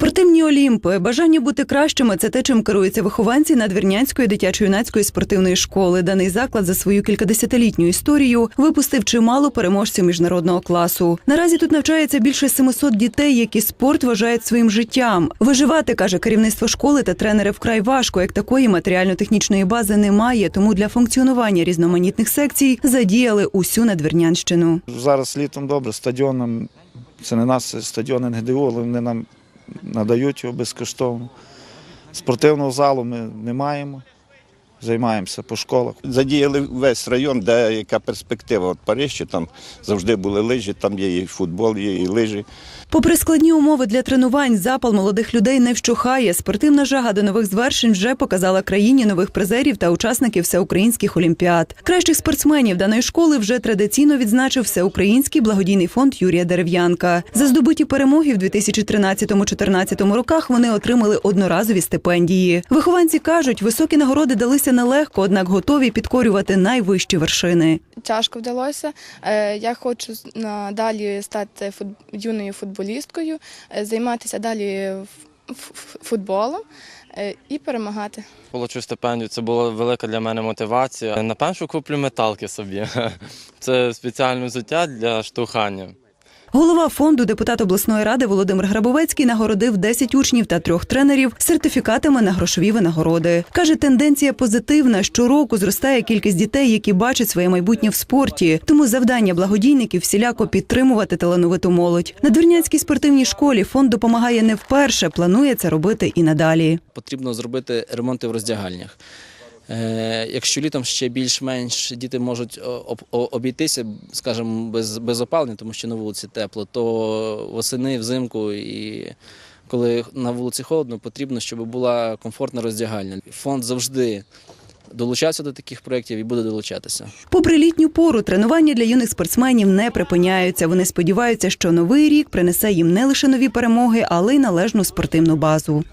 Спортивні олімпи, бажання бути кращими це те, чим керуються вихованці Надвірнянської дитячо-юнацької спортивної школи. Даний заклад за свою кількадесятилітню історію випустив чимало переможців міжнародного класу. Наразі тут навчається більше 700 дітей, які спорт вважають своїм життям. Виживати каже керівництво школи та тренери вкрай важко, як такої матеріально-технічної бази немає. Тому для функціонування різноманітних секцій задіяли усю надвірнянщину. Зараз літом добре, стадіоном, це не нас, це стадіони ГДУ, але вони нам надають його безкоштовно. Спортивного залу ми не маємо, займаємося по школах. Задіяли весь район, де яка перспектива. От Парижі там завжди були лижі, там є і футбол, є і лижі. Попри складні умови для тренувань, запал молодих людей не вщухає. Спортивна жага до нових звершень вже показала країні нових призерів та учасників всеукраїнських олімпіад. Кращих спортсменів даної школи вже традиційно відзначив всеукраїнський благодійний фонд Юрія Дерев'янка. За здобуті перемоги в 2013-2014 роках вони отримали одноразові стипендії. Вихованці кажуть, високі нагороди далися нелегко, однак готові підкорювати найвищі вершини. тяжко вдалося. Е, Я хочу надалі стати юною футболісткою, е, займатися далі футболом е, і перемагати. Получу стипендію, це була велика для мене мотивація. Напевно, що куплю металки собі. Це спеціальне взуття для штовхання. Голова фонду, депутат обласної ради Володимир Грабовецький нагородив 10 учнів та трьох тренерів сертифікатами на грошові винагороди. Каже, тенденція позитивна. Щороку зростає кількість дітей, які бачать своє майбутнє в спорті. Тому завдання благодійників всіляко підтримувати талановиту молодь. На Дворнянській спортивній школі фонд допомагає не вперше. Планує це робити і надалі. потрібно зробити ремонти в роздягальнях. Е, Якщо літом ще більш-менш діти можуть об- обійтися, скажімо, без, без опалення, тому що на вулиці тепло, то восени, взимку і коли на вулиці холодно, потрібно, щоб була комфортна роздягальня. Фонд завжди долучався до таких проєктів і буде долучатися. Попри літню пору, тренування для юних спортсменів не припиняються. Вони сподіваються, що новий рік принесе їм не лише нові перемоги, але й належну спортивну базу.